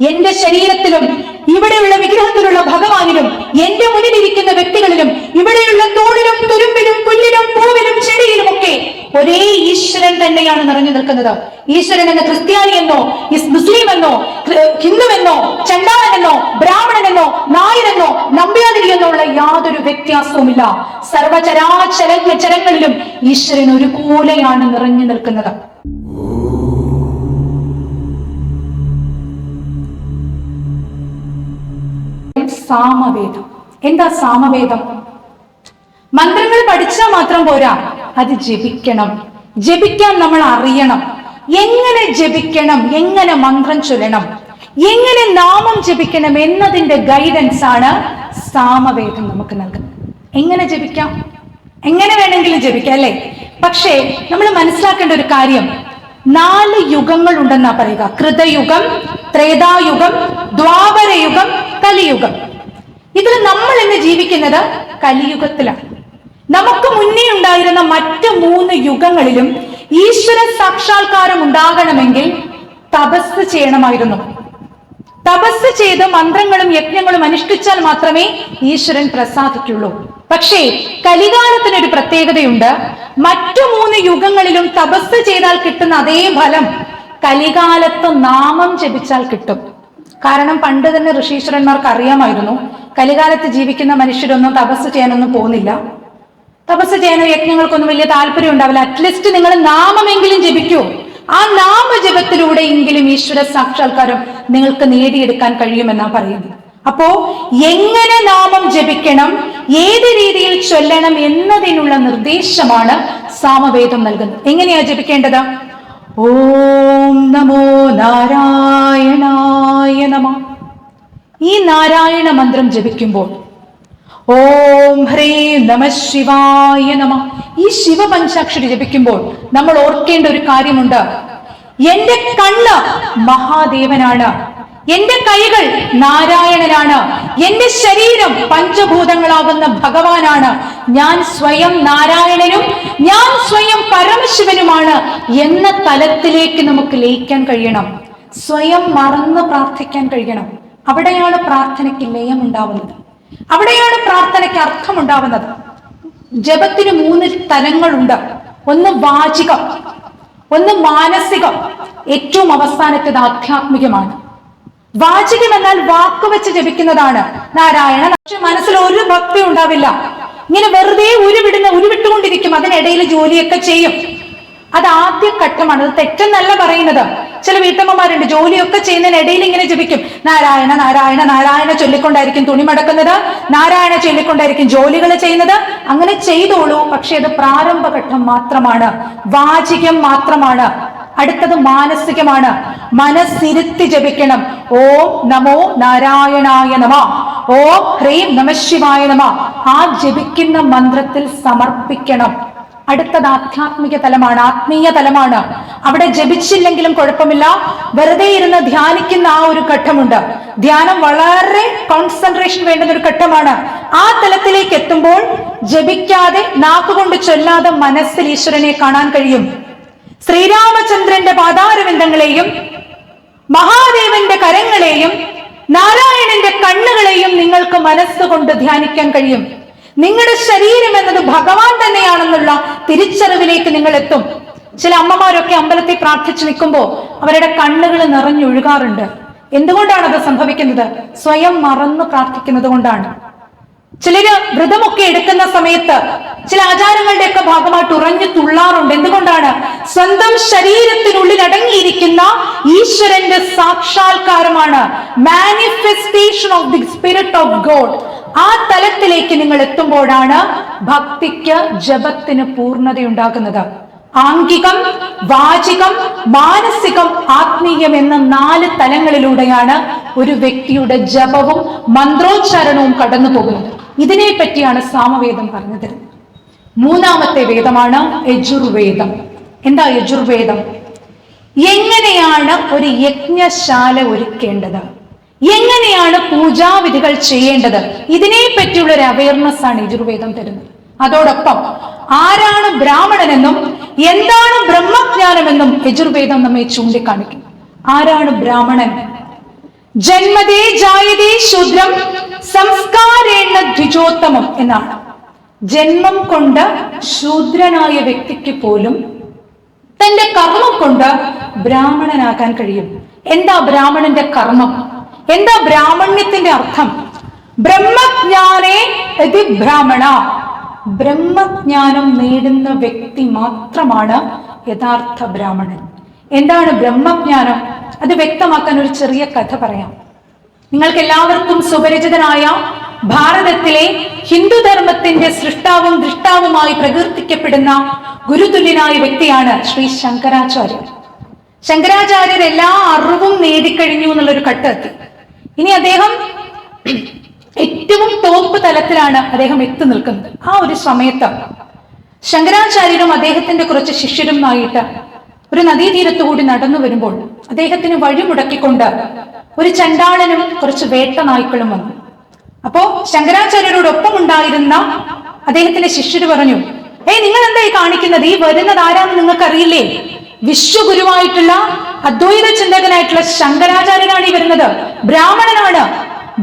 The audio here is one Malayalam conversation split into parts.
എന്റെ ശരീരത്തിലും ഇവിടെയുള്ള വിഗ്രഹത്തിലുള്ള ഭഗവാനിലും എന്റെ മുന്നിലിരിക്കുന്ന വ്യക്തികളിലും ഇവിടെയുള്ള തോളിലും തുരുമ്പിലും പുല്ലിലും പൂവിലും ചെടിയിലും ഒക്കെ ഒരേ ഈശ്വരൻ തന്നെയാണ് നിറഞ്ഞു നിൽക്കുന്നത്. ഈശ്വരൻ എന്ന ക്രിസ്ത്യാനി എന്നോ മുസ്ലിം എന്നോ ഹിന്ദുവെന്നോ ചണ്ടാളനെന്നോ ബ്രാഹ്മണനെന്നോ നായരെന്നോ നമ്പ്യാതിരി എന്നോ ഉള്ള യാതൊരു വ്യത്യാസവുമില്ല. സർവചരാചര ചരങ്ങളിലും ഈശ്വരൻ ഒരു കൂലയാണ് നിറഞ്ഞു നിൽക്കുന്നത്. സാമവേദം. എന്താ സാമവേദം? മന്ത്രങ്ങൾ പഠിച്ചാൽ മാത്രം പോരാ. അത് ജപിക്കണം. ജപിക്കാൻ നമ്മൾ അറിയണം. എങ്ങനെ ജപിക്കണം? എങ്ങനെ മന്ത്രം ചൊല്ലണം? എങ്ങനെ നാമം ജപിക്കണം എന്നതിന്റെ ഗൈഡൻസ് ആണ് സാമവേദം നമുക്ക് നൽകുന്നത്. എങ്ങനെ ജപിക്കാം? എങ്ങനെ വേണമെങ്കിലും ജപിക്കാം അല്ലേ? പക്ഷേ നമ്മൾ മനസ്സിലാക്കേണ്ട ഒരു കാര്യം. നാല് യുഗങ്ങൾ ഉണ്ടെന്നാ പറയുക. കൃതയുഗം ത്രേതായുഗം ദ്വാപരയുഗം കലിയുഗം. ഇതിൽ നമ്മൾ ഇന്ന് ജീവിക്കുന്നത്? കലിയുഗത്തിലാണ്. നമുക്ക് മുന്നേ ഉണ്ടായിരുന്ന മറ്റ് മൂന്ന് യുഗങ്ങളിലും ഈശ്വര സാക്ഷാത്കാരം ഉണ്ടാകണമെങ്കിൽ തപസ് ചെയ്യണമായിരുന്നു. തപസ് ചെയ്ത് മന്ത്രങ്ങളും യജ്ഞങ്ങളും അനുഷ്ഠിച്ചാൽ മാത്രമേ ഈശ്വരൻ പ്രസാദിക്കുള്ളൂ. പക്ഷേ കലികാലത്തിനൊരു പ്രത്യേകതയുണ്ട്. മറ്റു മൂന്ന് യുഗങ്ങളിലും തപസ് ചെയ്താൽ കിട്ടുന്ന അതേ ഫലം കലികാലത്ത് നാമം ജപിച്ചാൽ കിട്ടും. കാരണം പണ്ട് തന്നെ ഋഷീശ്വരന്മാർക്ക് അറിയാമായിരുന്നു കലികാലത്ത് ജീവിക്കുന്ന മനുഷ്യരൊന്നും തപസ് ചെയ്യാനൊന്നും പോകുന്നില്ല. തപസ് ചെയ്യാനോ യജ്ഞങ്ങൾക്കൊന്നും വലിയ താല്പര്യം ഉണ്ടാവില്ല. അറ്റ്ലീസ്റ്റ് നിങ്ങൾ നാമമെങ്കിലും ജപിക്കൂ. ആ നാമജപത്തിലൂടെ എങ്കിലും ഈശ്വര സാക്ഷാത്കാരം നിങ്ങൾക്ക് നേടിയെടുക്കാൻ കഴിയുമെന്നാണ് പറയുന്നത്. അപ്പോ എങ്ങനെ നാമം ജപിക്കണം ഏത് രീതിയിൽ ചൊല്ലണം എന്നതിനുള്ള നിർദ്ദേശമാണ് സാമവേദം നൽകുന്നത്. എങ്ങനെയാ ജപിക്കേണ്ടത്? ഓം നമോ നാരായണായ നമ. ഈ നാരായണ മന്ത്രം ജപിക്കുമ്പോൾ. ഓം ഹ്രീം നമ ശിവായ നമ. ഈ ശിവപഞ്ചാക്ഷരി ജപിക്കുമ്പോൾ നമ്മൾ ഓർക്കേണ്ട ഒരു കാര്യമുണ്ട്. എന്റെ കണ്ണ് മഹാദേവനാണ്. എന്റെ കൈകൾ നാരായണനാണ്. എന്റെ ശരീരം പഞ്ചഭൂതങ്ങളാകുന്ന ഭഗവാനാണ്. ഞാൻ സ്വയം നാരായണനും ഞാൻ സ്വയം പരമശിവനുമാണ് എന്ന തലത്തിലേക്ക് നമുക്ക് ലയിക്കാൻ കഴിയണം. സ്വയം മറന്ന് പ്രാർത്ഥിക്കാൻ കഴിയണം. അവിടെയാണ് പ്രാർത്ഥനയ്ക്ക് ലയമുണ്ടാവുന്നത് അവിടെയാണ് പ്രാർത്ഥനയ്ക്ക് അർത്ഥമുണ്ടാവുന്നത്. ജപത്തിന് മൂന്ന് തലങ്ങളുണ്ട്. ഒന്ന് വാചികം ഒന്ന് മാനസികം. ഏറ്റവും അവസാനത്തേത് ആധ്യാത്മികമാണ്. വാചികം എന്നാൽ വാക്ക് വെച്ച് ജപിക്കുന്നതാണ്. നാരായണ പക്ഷെ മനസ്സിൽ ഒരു ഭക്തി ഉണ്ടാവില്ല. ഇങ്ങനെ വെറുതെ ഉരുവിടുന്ന ഉരുവിട്ടുകൊണ്ടിരിക്കും. അതിനിടയിൽ ജോലിയൊക്കെ ചെയ്യും. അത് ആദ്യ ഘട്ടമാണ്. അത് തെറ്റെന്നല്ല പറയുന്നത്. ചില വീട്ടമ്മമാരുണ്ട്. ജോലിയൊക്കെ ചെയ്യുന്നതിനിടയിൽ ഇങ്ങനെ ജപിക്കും. നാരായണ നാരായണ നാരായണ ചൊല്ലിക്കൊണ്ടായിരിക്കും തുണി മടക്കുന്നത്. നാരായണ ചൊല്ലിക്കൊണ്ടായിരിക്കും ജോലികൾ ചെയ്യുന്നത്. അങ്ങനെ ചെയ്തോളൂ. പക്ഷെ അത് പ്രാരംഭഘട്ടം മാത്രമാണ്. വാചികം മാത്രമാണ്. അടുത്തത് മാനസികമാണ്. മനസ്സിരുത്തി ജപിക്കണം. ഓം നമോ നാരായണായ നമ. ഓം ഹ്രീം നമശിവായ നമ. ആ ജപിക്കുന്ന മന്ത്രത്തിൽ സമർപ്പിക്കണം. അടുത്തത് ആധ്യാത്മിക തലമാണ് ആത്മീയ തലമാണ്. അവിടെ ജപിച്ചില്ലെങ്കിലും കുഴപ്പമില്ല. വെറുതെ ഇരുന്ന് ധ്യാനിക്കുന്ന ആ ഒരു ഘട്ടമുണ്ട്. ധ്യാനം വളരെ കോൺസെൻട്രേഷൻ വേണ്ടുന്ന ഒരു ഘട്ടമാണ്. ആ തലത്തിലേക്ക് എത്തുമ്പോൾ ജപിക്കാതെ നാക്കുകൊണ്ട് ചൊല്ലാതെ മനസ്സിൽ ഈശ്വരനെ കാണാൻ കഴിയും. ശ്രീരാമചന്ദ്രന്റെ പാതാരവിന്ദങ്ങളെയും മഹാദേവന്റെ കരങ്ങളെയും നാരായണന്റെ കണ്ണുകളെയും നിങ്ങൾക്ക് മനസ്സുകൊണ്ട് ധ്യാനിക്കാൻ കഴിയും. നിങ്ങളുടെ ശരീരം എന്നത് ഭഗവാൻ തന്നെയാണെന്നുള്ള തിരിച്ചറിവിലേക്ക് നിങ്ങൾ എത്തും. ചില അമ്മമാരൊക്കെ അമ്പലത്തിൽ പ്രാർത്ഥിച്ചു നിൽക്കുമ്പോൾ അവരുടെ കണ്ണുകൾ നിറഞ്ഞൊഴുകാറുണ്ട്. എന്തുകൊണ്ടാണ് അത് സംഭവിക്കുന്നത്? സ്വയം മറന്നു പ്രാർത്ഥിക്കുന്നത് കൊണ്ടാണ്. ചിലര് വ്രതമൊക്കെ എടുക്കുന്ന സമയത്ത് ചില ആചാരങ്ങളുടെ ഒക്കെ ഭാഗമായിട്ട് ഉറഞ്ഞു തുള്ളാറുണ്ട്. എന്തുകൊണ്ടാണ്? സ്വന്തം ശരീരത്തിനുള്ളിൽ അടങ്ങിയിരിക്കുന്ന ഈശ്വരന്റെ സാക്ഷാത്കാരമാണ് manifestation of the spirit of God ആ തലത്തിലേക്ക് നിങ്ങൾ എത്തുമ്പോഴാണ് ഭക്തിക്ക് ജപത്തിന് പൂർണതയുണ്ടാകുന്നത്. ആംഗികം വാചികം മാനസികം ആത്മീയം എന്ന നാല് തലങ്ങളിലൂടെയാണ് ഒരു വ്യക്തിയുടെ ജപവും മന്ത്രോച്ചാരണവും കടന്നു പോകുന്നത് ഇതിനെ പറ്റിയാണ് സാമവേദം പറഞ്ഞത്. മൂന്നാമത്തെ വേദമാണ് യജുർവേദം. എന്താ യജുർവേദം? എങ്ങനെയാണ് ഒരു യജ്ഞശാല ഒരുക്കേണ്ടത്? എങ്ങനെയാണ് പൂജാവിധികൾ ചെയ്യേണ്ടത്? ഇതിനെ പറ്റിയുള്ള ഒരു അവയർനെസ് ആണ് യജുർവേദം തരുന്നത്. അതോടൊപ്പം ആരാണ് ബ്രാഹ്മണനെന്നും എന്താണ് ബ്രഹ്മജ്ഞാനമെന്നും യജുർവേദം നമ്മെ ചൂണ്ടിക്കാണിക്കും. ആരാണ് ബ്രാഹ്മണൻ? ജന്മതേ ജായതേ ശൂദ്രം സംസ്കാരേണ ദ്വിജോത്തമം എന്നാണ്. ജന്മം കൊണ്ട് ശൂദ്രനായ വ്യക്തിക്ക് പോലും തന്റെ കർമ്മം കൊണ്ട് ബ്രാഹ്മണനാകാൻ കഴിയും. എന്താ ബ്രാഹ്മണന്റെ കർമ്മം? എന്താ ബ്രാഹ്മണ്യത്തിന്റെ അർത്ഥം? ബ്രഹ്മജ്ഞാനേ ബ്രാഹ്മണ. ബ്രഹ്മജ്ഞാനം നേടുന്ന വ്യക്തി മാത്രമാണ് യഥാർത്ഥ ബ്രാഹ്മണൻ. എന്താണ് ബ്രഹ്മജ്ഞാനം? അത് വ്യക്തമാക്കാൻ ഒരു ചെറിയ കഥ പറയാം. നിങ്ങൾക്ക് എല്ലാവർക്കും സുപരിചിതനായ ഭാരതത്തിലെ ഹിന്ദുധർമ്മത്തിന്റെ സൃഷ്ടാവും ദൃഷ്ടാവുമായി പ്രകീർത്തിക്കപ്പെടുന്ന ഗുരുതുല്യനായ വ്യക്തിയാണ് ശ്രീ ശങ്കരാചാര്യർ ശങ്കരാചാര്യർ എല്ലാ അറിവും നേടിക്കഴിഞ്ഞു എന്നുള്ളൊരു ഘട്ടമെത്തി ഇനി അദ്ദേഹം ഏറ്റവും ടോപ്പ് തലത്തിലാണ് അദ്ദേഹം എത്തി നിൽക്കുന്നത്. ആ ഒരു സമയത്ത് ശങ്കരാചാര്യരും അദ്ദേഹത്തിന്റെ കുറച്ച് ശിഷ്യരുമായിട്ട് ഒരു നദീതീരത്തു കൂടി നടന്നു വരുമ്പോൾ അദ്ദേഹത്തിന് വഴിമുടക്കിക്കൊണ്ട് ഒരു ചണ്ടാളനും കുറച്ച് വേട്ട നായ്ക്കളും വന്നു. അപ്പോ ശങ്കരാചാര്യരോടൊപ്പം ഉണ്ടായിരുന്ന അദ്ദേഹത്തിന്റെ ശിഷ്യര് പറഞ്ഞു ഏയ് നിങ്ങൾ എന്താ ഈ കാണിക്കുന്നത്? ഈ വരുന്നത് ആരാന്ന് നിങ്ങൾക്കറിയില്ലേ? വിശ്വഗുരുവായിട്ടുള്ള അദ്വൈത ചിന്തകനായിട്ടുള്ള ശങ്കരാചാര്യനാണ് ഈ വരുന്നത്. ബ്രാഹ്മണനാണ്.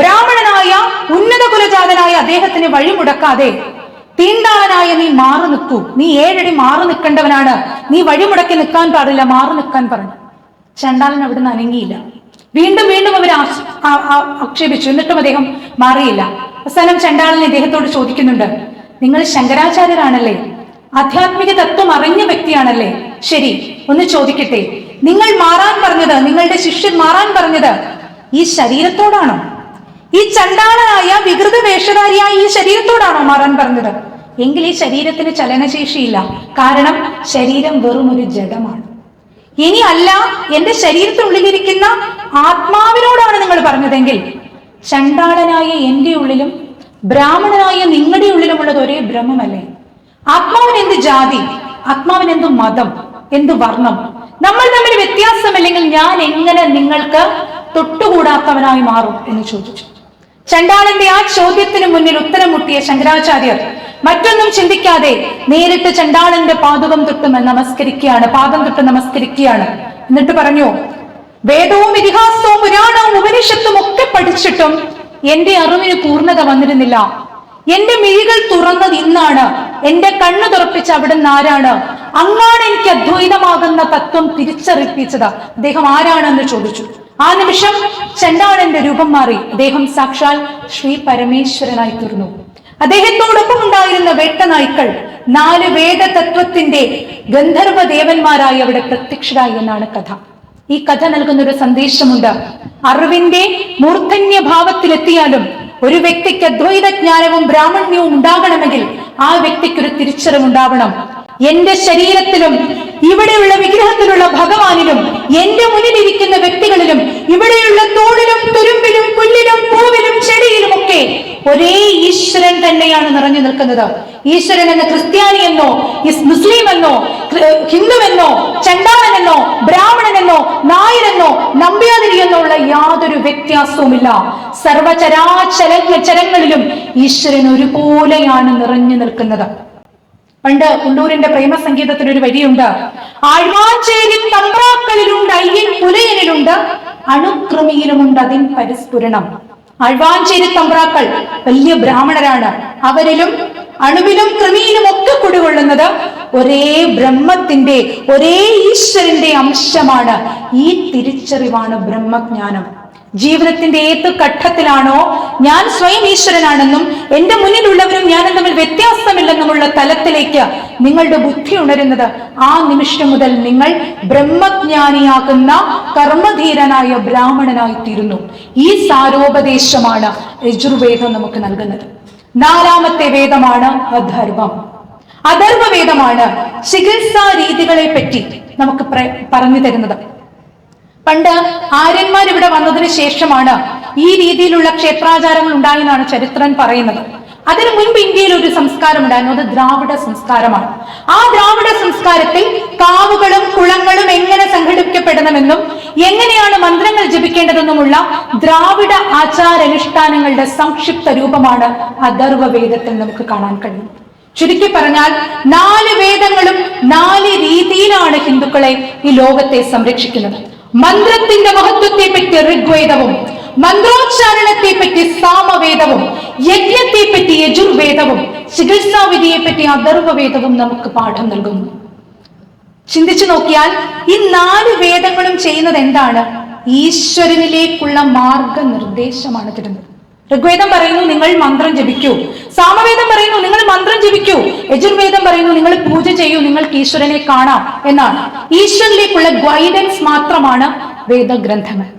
ബ്രാഹ്മണനായ ഉന്നത കുലജാതനായ അദ്ദേഹത്തിന് വഴിമുടക്കാതെ തീണ്ടാളനായ നീ മാറി നിൽക്കൂ. നീ ഏഴടി മാറി നിൽക്കേണ്ടവനാണ്. നീ വഴിമുടക്കി നിൽക്കാൻ പാടില്ല. മാറി നിൽക്കാൻ പറഞ്ഞു ചണ്ടാലൻ അവിടുന്ന് അനങ്ങിയില്ല. വീണ്ടും വീണ്ടും അവർ ആക്ഷേപിച്ചു. എന്നിട്ടും അദ്ദേഹം മാറിയില്ല. അവസാനം ചണ്ടാളൻ ഇദ്ദേഹത്തോട് ചോദിക്കുന്നുണ്ട് നിങ്ങൾ ശങ്കരാചാര്യരാണല്ലേ? ആധ്യാത്മിക തത്വം അറിഞ്ഞ വ്യക്തിയാണല്ലേ? ശരി ഒന്ന് ചോദിക്കട്ടെ. നിങ്ങൾ മാറാൻ പറഞ്ഞത് നിങ്ങളുടെ ശിഷ്യൻ മാറാൻ പറഞ്ഞത് ഈ ശരീരത്തോടാണോ? ഈ ചണ്ടാളനായ വികൃത വേഷധാരിയായ ഈ ശരീരത്തോടാണോ മാറാൻ പറഞ്ഞത്? എങ്കിൽ ഈ ശരീരത്തിന് ചലനശേഷിയില്ല. കാരണം ശരീരം വെറും ഒരു ജഡമാണ്. ഇനി അല്ല എന്റെ ശരീരത്തിനുള്ളിലിരിക്കുന്ന ആത്മാവിനോടാണ് നിങ്ങൾ പറഞ്ഞതെങ്കിൽ ചണ്ടാളനായ എന്റെ ഉള്ളിലും ബ്രാഹ്മണനായ നിങ്ങളുടെ ഉള്ളിലുമുള്ളത് ഒരേ ബ്രഹ്മമല്ലേ? ആത്മാവിന് എന്ത് ജാതി? ആത്മാവിന് എന്ത് മതം? എന്ത് വർണം? നമ്മൾ തമ്മിൽ വ്യത്യാസമില്ലെങ്കിൽ ഞാൻ എങ്ങനെ നിങ്ങൾക്ക് തൊട്ടുകൂടാത്തവനായി മാറും? എന്ന് ചോദിച്ചു. ചണ്ടാളന്റെ ആ ചോദ്യത്തിന് മുന്നിൽ ഉത്തരം മുട്ടിയ ശങ്കരാചാര്യർ മറ്റൊന്നും ചിന്തിക്കാതെ നേരിട്ട് ചണ്ടാളന്റെ പാദകം തൊട്ട് നമസ്കരിക്കുകയാണ് പാദം തൊട്ട് നമസ്കരിക്കുകയാണ്. എന്നിട്ട് പറഞ്ഞു വേദവും ഇതിഹാസവും പുരാണവും ഉപനിഷത്തും ഒക്കെ പഠിച്ചിട്ടും എന്റെ അറിവിന് പൂർണത വന്നിരുന്നില്ല. എന്റെ മിഴികൾ തുറന്നത് ഇന്നാണ്. എന്റെ കണ്ണു തുറപ്പിച്ച അവിടുന്ന് ആരാണ്? അങ്ങാണ് എനിക്ക് അദ്വൈതമാകുന്ന തത്വം തിരിച്ചറിയിപ്പിച്ചത്. അദ്ദേഹം ആരാണെന്ന് ചോദിച്ചു. ആ നിമിഷം ചണ്ടാളന്റെ രൂപം മാറി അദ്ദേഹം സാക്ഷാൽ ശ്രീ പരമേശ്വരനായി തീർന്നു. അദ്ദേഹത്തോടൊപ്പം ഉണ്ടായിരുന്ന വേട്ടനായ്ക്കൾ നാല് വേദതത്വത്തിന്റെ ഗന്ധർവ ദേവന്മാരായി അവിടെ പ്രത്യക്ഷരായി എന്നാണ് കഥ. ഈ കഥ നൽകുന്ന ഒരു സന്ദേശമുണ്ട്. അറിവിന്റെ മൂർധന്യ ഭാവത്തിലെത്തിയാലും ഒരു വ്യക്തിക്ക് അദ്വൈത ജ്ഞാനവും ബ്രാഹ്മണ്യവും ഉണ്ടാകണമെങ്കിൽ ആ വ്യക്തിക്ക് ഒരു തിരിച്ചറിവുണ്ടാവണം. എന്റെ ശരീരത്തിലും ഇവിടെയുള്ള വിഗ്രഹത്തിലുള്ള ഭഗവാനിലും എന്റെ മുന്നിലിരിക്കുന്ന വ്യക്തികളിലും ഇവിടെയുള്ള തോടിലും തുരുമ്പിലും പുല്ലിലും പൂവിലും ചെടിയിലും ഒക്കെ ഒരേ ഈശ്വരൻ തന്നെയാണ് നിറഞ്ഞു നിൽക്കുന്നത്. ഈശ്വരൻ എന്ന ക്രിസ്ത്യാനി എന്നോ മുസ്ലിം എന്നോ ഹിന്ദുവെന്നോ ചണ്ടാളനെന്നോ ബ്രാഹ്മണനെന്നോ നായരെന്നോ നമ്പ്യാതിരി എന്നോ ഉള്ള യാതൊരു വ്യത്യാസവുമില്ല. സർവചരാചര ചരങ്ങളിലും ഈശ്വരൻ ഒരുപോലെയാണ് നിറഞ്ഞു നിൽക്കുന്നത്. പണ്ട് ഉള്ളൂരിന്റെ പ്രേമസംഗീതത്തിൽ ഒരു വരിയുണ്ട്. ആഴ്വാഞ്ചേരി തമ്പ്രാക്കളിലുണ്ട് അയ്യൻ പുലയനിലുണ്ട്. അണുക്രമിയിലുമുണ്ട് അതിൻ പരിസ്ഫുരണം. ആഴ്വാഞ്ചേരി തമ്പ്രാക്കൾ വലിയ ബ്രാഹ്മണരാണ്. അവരിലും അണുവിലും കൃമിയിലും ഒക്കെ കുടികൊള്ളുന്നത് ഒരേ ബ്രഹ്മത്തിന്റെ ഒരേ ഈശ്വരന്റെ അംശമാണ്. ഈ തിരിച്ചറിവാണ് ബ്രഹ്മജ്ഞാനം. ജീവിതത്തിന്റെ ഏത് ഘട്ടത്തിലാണോ ഞാൻ സ്വയം ഈശ്വരനാണെന്നും എന്റെ മുന്നിലുള്ളവരും ഞാനും തമ്മിൽ വ്യത്യാസമില്ലെന്നുമുള്ള തലത്തിലേക്ക് നിങ്ങളുടെ ബുദ്ധി ഉണരുന്നത് ആ നിമിഷം മുതൽ നിങ്ങൾ ബ്രഹ്മജ്ഞാനിയാകുന്ന കർമ്മധീരനായ ബ്രാഹ്മണനായി തീരുന്നു ഈ സാരോപദേശമാണ് യജുർവേദം നമുക്ക് നൽകുന്നത്. നാലാമത്തെ വേദമാണ് അധർവം. വേദമാണ് ചികിത്സാ രീതികളെ പറ്റി നമുക്ക് പറഞ്ഞു തരുന്നത്. പണ്ട് ആര്യന്മാർ ഇവിടെ വന്നതിന് ശേഷമാണ് ഈ രീതിയിലുള്ള ക്ഷേത്രാചാരങ്ങൾ ഉണ്ടായെന്നാണ് ചരിത്രൻ പറയുന്നത്. അതിനു മുൻപ് ഇന്ത്യയിൽ ഒരു സംസ്കാരം ഉണ്ടായിരുന്നു. അത് ദ്രാവിഡ സംസ്കാരമാണ്. ആ ദ്രാവിഡ സംസ്കാരത്തിൽ കാവുകളും കുളങ്ങളും എങ്ങനെ സംഘടിപ്പിക്കപ്പെടണമെന്നും എങ്ങനെയാണ് മന്ത്രങ്ങൾ ജപിക്കേണ്ടതെന്നുമുള്ള ദ്രാവിഡ ആചാരാനുഷ്ഠാനങ്ങളുടെ സംക്ഷിപ്ത രൂപമാണ് അഥർവ വേദത്തിൽ നമുക്ക് കാണാൻ കഴിയും. ചുരുക്കി പറഞ്ഞാൽ നാല് വേദങ്ങളും നാല് രീതിയിലാണ് ഹിന്ദുക്കളെ ഈ ലോകത്തെ സംരക്ഷിക്കുന്നത്. മന്ത്രത്തിന്റെ മഹത്വത്തെ പറ്റി ഋഗ്വേദവും മന്ത്രോച്ചാരണത്തെ പറ്റി സാമവേദവും യജ്ഞത്തെ പറ്റി യജുർവേദവും ചികിത്സാവിധിയെ പറ്റി അഥർവവേദവും നമുക്ക് പാഠം നൽകുന്നു ചിന്തിച്ചു നോക്കിയാൽ ഈ നാല് വേദങ്ങളും ചെയ്യുന്നത് എന്താണ്? ഈശ്വരനിലേക്കുള്ള മാർഗനിർദ്ദേശമാണ് തരുന്നത്. ഋഗ്വേദം പറയുന്നു നിങ്ങൾ മന്ത്രം ജപിക്കൂ. സാമവേദം പറയുന്നു നിങ്ങൾ മന്ത്രം ജപിക്കൂ. യജുർവേദം പറയുന്നു നിങ്ങൾ പൂജ ചെയ്യൂ നിങ്ങൾക്ക് ഈശ്വരനെ കാണാം എന്നാണ്. ഈശ്വരനിലേക്കുള്ള ഗൈഡൻസ് മാത്രമാണ് വേദഗ്രന്ഥങ്ങൾ.